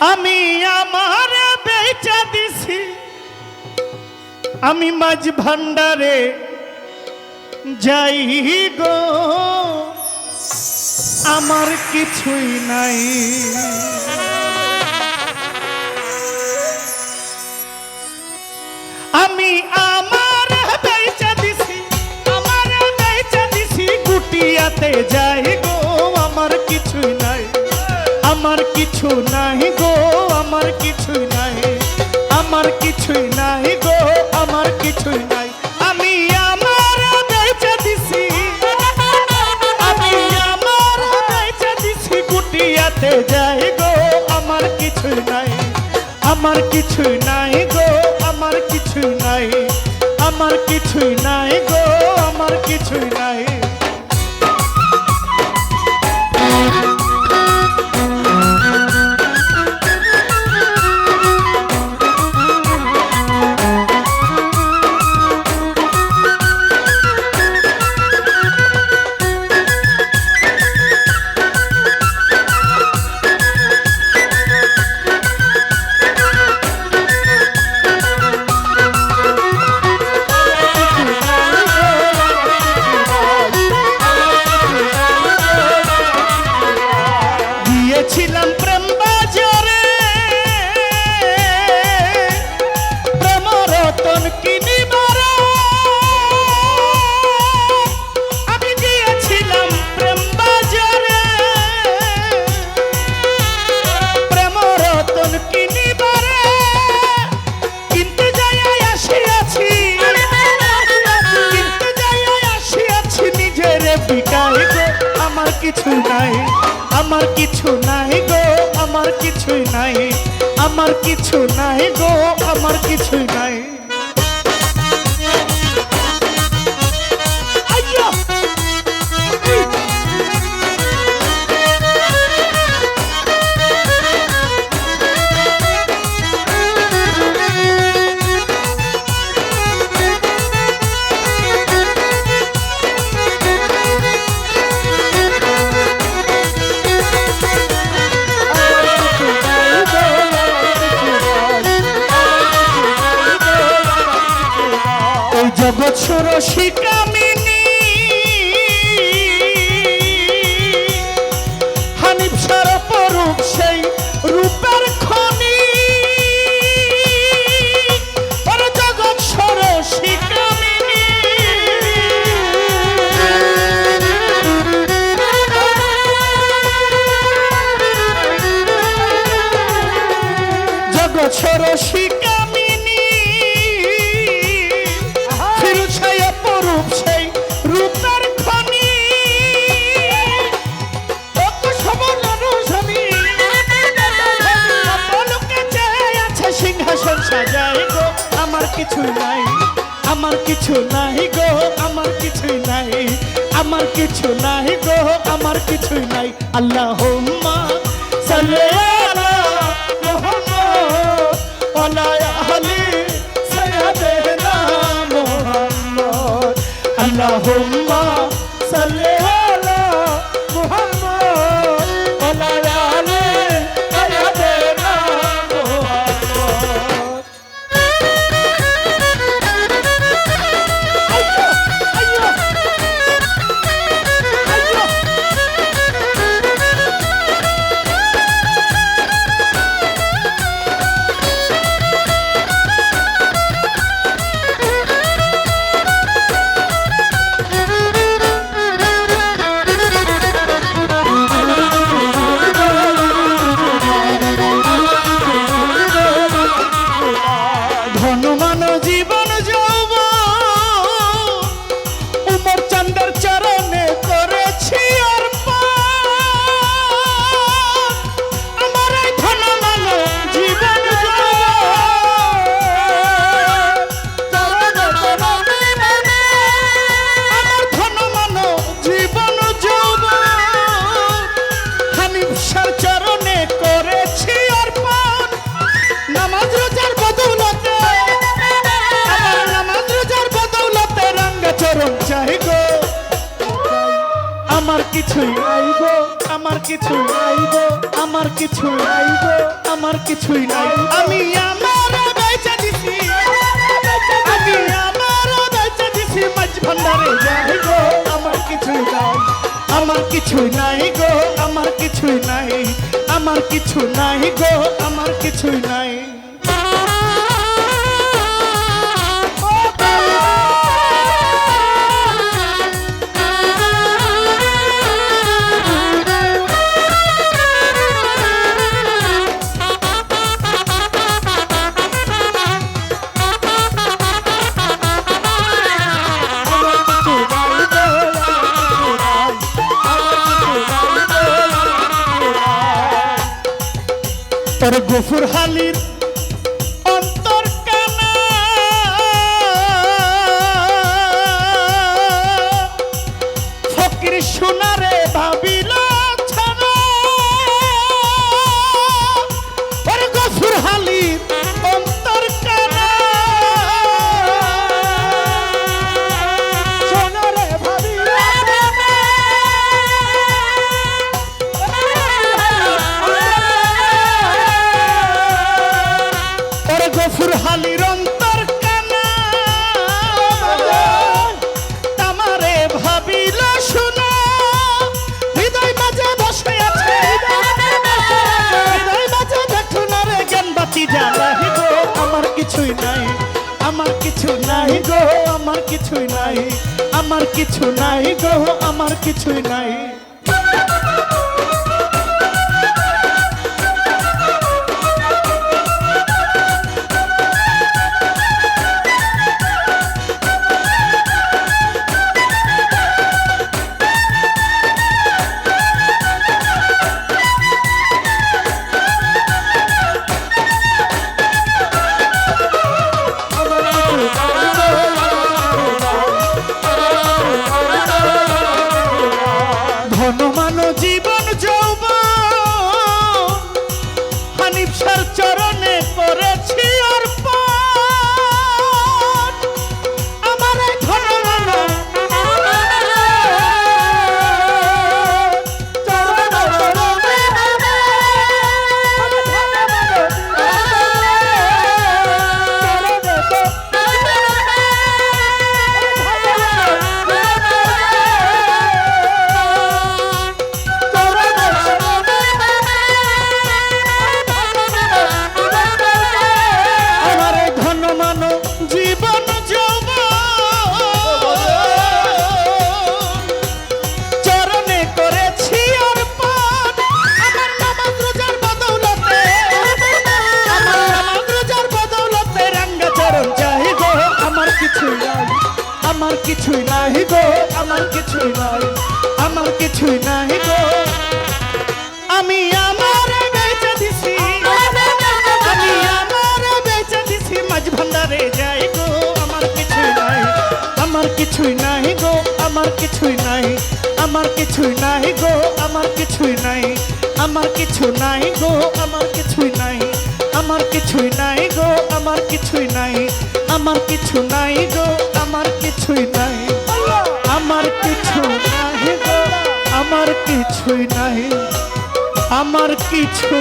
আমি আমার বেচা দিছি। আমি মাঝ ভান্ডারে যাই গো। আমার কিছুই নাই। কিছুই নাই গো, আমার কিছুই নাই। আমি আমার বেচা কিছুই নাই গো, আমার কিছুই নাই। আমার কিছুই নাই গো, আমার কিছুই নাই। কিছু নাই গো আমার কিছুই নাই আমার কিছু নাই গো আমার কিছুই নাই জগৎ ষোড়শী কিছু নাই গো আমার কিছুই নাই। আল্লাহ নাই গো, আমার কিছুই নাই গো, আমার কিছুই নাই গো, আমার কিছুই নাই আমি আমার বেচা দিছি আমি আমার বেচা দিছি মাছ ভান্ডারে যাই গো, আমার কিছুই নাই, আমার কিছুই নাই গো, আমার কিছুই নাই, আমার কিছু নাই গো, আমার কিছুই নাই। গফুর হালির কিছুই নাই। আমার কিছু নাই গো আমার কিছুই নাই। কিছুই নাই আমার কিছুই গো আমি আমার বেচা দিছি দিছি মাঝ ভান্ডারে যাই গো আমার কিছুই নাই আমার কিছুই নাই গো আমার কিছুই নাই আমার কিছুই নাই গো আমার কিছুই নাই আমার কিছু নাই গো আমার কিছুই নাই আমার কিছুই নাই গো আমার কিছুই নাই আমার কিছু নাই গো আমার কিছুই নাই আমার কিছু নাহি আমার কিছুই নাহি। আমার কিছু